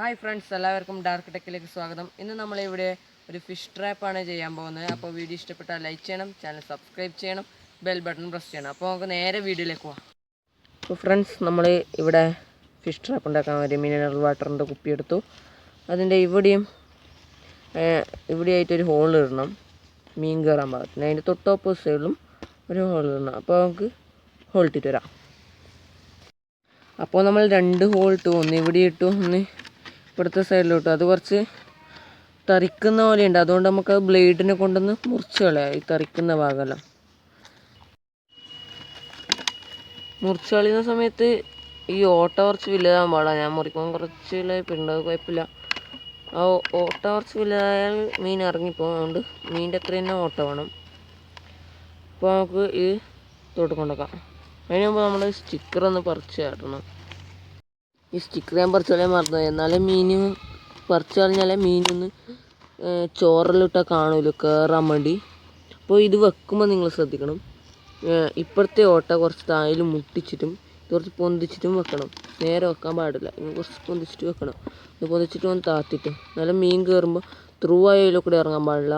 Hi friends എല്ലാവർക്കും dark ടെക്കിലേക്ക് സ്വാഗതം. ഇന്ന് നമ്മളിവിടെ ഒരു ഫിഷ് ട്രാപ്പാണ് ചെയ്യാൻ പോകുന്നത്. അപ്പോൾ വീഡിയോ ഇഷ്ടപ്പെട്ടാൽ ലൈക്ക് ചെയ്യണം ചാനൽ സബ്സ്ക്രൈബ് ചെയ്യണം ബെൽ ബട്ടൺ പ്രസ് ചെയ്യണം. അപ്പോൾ നമുക്ക് നേരെ വീഡിയോയിലേക്ക് പോവാം. അപ്പോൾ ഫ്രണ്ട്സ് നമ്മൾ ഇവിടെ ഫിഷ് ട്രാപ്പ് ഉണ്ടാക്കാൻ വേണ്ടി മിനറൽ വാട്ടറിന്റെ കുപ്പി എടുത്തു. അതിന്റെ ഇവിടെയും ഇവിടെയായിട്ടൊരു ഹോൾ ഇടണം. മീൻ കയറാൻ പാകത്തിന് അതിന്റെ തൊട്ട് ഓപ്പോസിറ്റ് സൈഡിലും ഒരു ഹോൾ ഇടണം. അപ്പോൾ നമുക്ക് ഹോൾ ഇട്ടിട്ട് വരാം. അപ്പോൾ നമ്മൾ രണ്ട് ഹോൾ ഇട്ടു. ഒന്ന് ഇവിടെ ഇട്ടു ഒന്ന് ഇവിടുത്തെ സൈഡിലോട്ട് അത് കുറച്ച് തറിക്കുന്ന പോലെയുണ്ട്. അതുകൊണ്ട് നമുക്ക് അത് ബ്ലേഡിനെ കൊണ്ടൊന്ന് മുറിച്ച് കളയാം. ഈ തറിക്കുന്ന ഭാഗമെല്ലാം. മുറിച്ച് കളയുന്ന സമയത്ത് ഈ ഓട്ട കുറച്ച് വലുതാകാൻ പാടാ. ഞാൻ മുറിക്കുമ്പോൾ കുറച്ച് ഇളയിപ്പുണ്ട് അത് കുഴപ്പമില്ല. ആ ഓട്ട കുറച്ച് വലുതായാൽ മീൻ ഇറങ്ങിപ്പോകും അതുകൊണ്ട് മീനിന്റെ അത്ര തന്നെ ഓട്ട വേണം. അപ്പോൾ നമുക്ക് ഈ തൊട്ട് കൊണ്ടുവെക്കാം അതിന് മുമ്പ് നമ്മൾ സ്റ്റിക്കർ ഒന്ന് പറിച്ച് കാട്ടണം. ഈ സ്റ്റിക്കർ ഞാൻ പറിച്ച് കളയാൻ മറന്നു എന്നാലും മീൻ പറിച്ചു കളഞ്ഞാലേ മീനൊന്ന് ചോറിലിട്ടാൽ കാണുമല്ലോ കയറാൻ വേണ്ടി. അപ്പോൾ ഇത് വെക്കുമ്പോൾ നിങ്ങൾ ശ്രദ്ധിക്കണം. ഇപ്പോഴത്തെ ഓട്ട കുറച്ച് തായിൽ മുട്ടിച്ചിട്ടും കുറച്ച് പൊന്തിച്ചിട്ടും വെക്കണം. നേരെ വെക്കാൻ പാടില്ല. ഇങ്ങനെ കുറച്ച് പൊന്തിച്ചിട്ട് വെക്കണം. ഇത് പൊന്തിച്ചിട്ട് ഒന്ന് താത്തിട്ടും. നല്ല മീൻ കയറുമ്പോൾ ത്രൂ ആയിലൂടെ ഇറങ്ങാൻ പാടില്ല.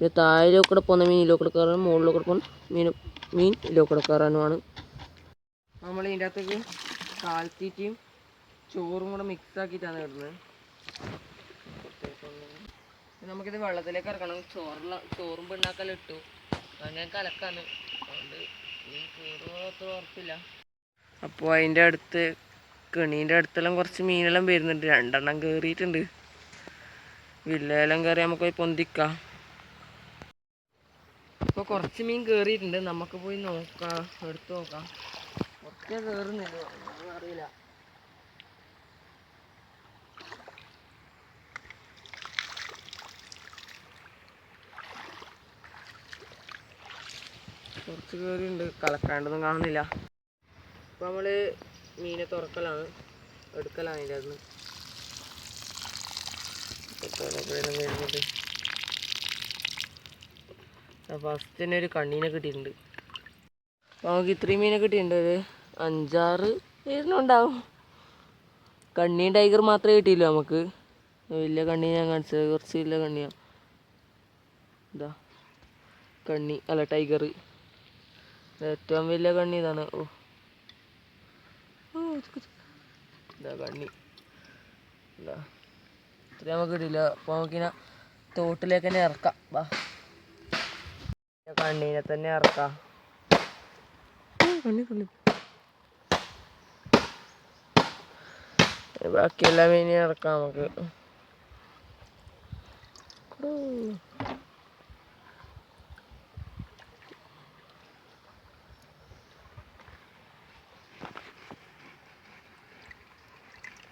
പിന്നെ താഴെ പോകുന്ന മീൻ ഇതിലോ കൂടെ കയറാനും മുകളിലോ പോകുന്ന മീൻ മീൻ ഇതിലോ കയറാനുമാണ് നമ്മൾ ഇതിന്റെ അകത്തേക്ക് കാൽത്തീറ്റയും ചോറും കൂടെ മിക്സ് ആക്കിയിട്ടാണ് ഇടുന്നത്. നമുക്കിത് വെള്ളത്തിലേക്ക് ഇറക്കണം. ചോറുള്ള ചോറും പിണ്ണാക്കെല്ലാം ഇട്ടു. അങ്ങനെ കലക്കാണ്. അതുകൊണ്ട് ഈ അത്ര ഉറപ്പില്ല. അപ്പോൾ അതിന്റെ അടുത്ത് കെണീന്റെ അടുത്തെല്ലാം കുറച്ച് മീനെല്ലാം വരുന്നുണ്ട്. രണ്ടെണ്ണം കയറിയിട്ടുണ്ട് വില്ലയെല്ലാം കയറി നമുക്ക് പോയി പൊന്തിക്കാം. ഇപ്പോൾ കുറച്ച് മീൻ കയറിയിട്ടുണ്ട് നമുക്ക് പോയി നോക്കാം. എടുത്ത് നോക്കാം. ഒക്കെ കയറുന്നില്ല അറിയില്ല. കുറച്ച് കയറിയുണ്ട് കലക്കാണ്ടൊന്നും കാണുന്നില്ല. അപ്പോൾ നമ്മൾ മീനെ തുറക്കലാണ്. എടുക്കലാണ് അതിന്റെ ഫസ്റ്റ് തന്നെ ഒരു കണ്ണീനെ കിട്ടിയിട്ടുണ്ട്. അപ്പോൾ നമുക്ക് ഇത്രയും മീനെ കിട്ടിയിട്ടുണ്ട്. ഒരു അഞ്ചാറ് പേരിനുണ്ടാവും കണ്ണീൻ ടൈഗർ മാത്രമേ കിട്ടിയില്ല നമുക്ക്. വലിയ കണ്ണി ഞാൻ കാണിച്ചത്. കുറച്ച് വലിയ കണ്ണിയാണ് കണ്ണി. അല്ല ടൈഗർ. ഏറ്റവും വലിയ കണ്ണി ഇതാണ്. ഓ. ഇതാ കണ്ണി. ഇതാ. ഇത്ര നമുക്ക് കിട്ടിയില്ല. അപ്പോൾ നമുക്കിങ്ങനെ തോട്ടിലേക്ക് തന്നെ ഇറക്കാം. വാ. കണ്ണീനെ തന്നെ ഇറക്കാം. കണ്ണി കണ്ണി. ഇനി ബാക്കി എല്ലാ മീനെയും ഇറക്കാം നമുക്ക്.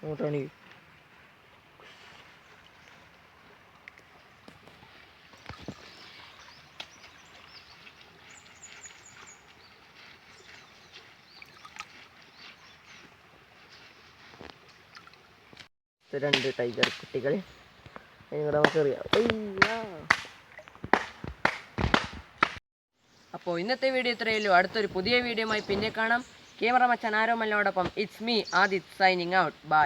അങ്ങോട്ടാണ് രണ്ട് ടൈഗർ കുട്ടികൾ. ഇവിടെ നമുക്കറിയാം അപ്പോൾ ഇന്നത്തെ വീഡിയോ ഇത്രയേ ഉള്ളൂ. അടുത്തൊരു പുതിയ വീഡിയോയുമായി പിന്നെ കാണാം. ക്യാമറ മച്ചാൻ ആരോമല്ലോടൊപ്പം it's me Adith signing out bye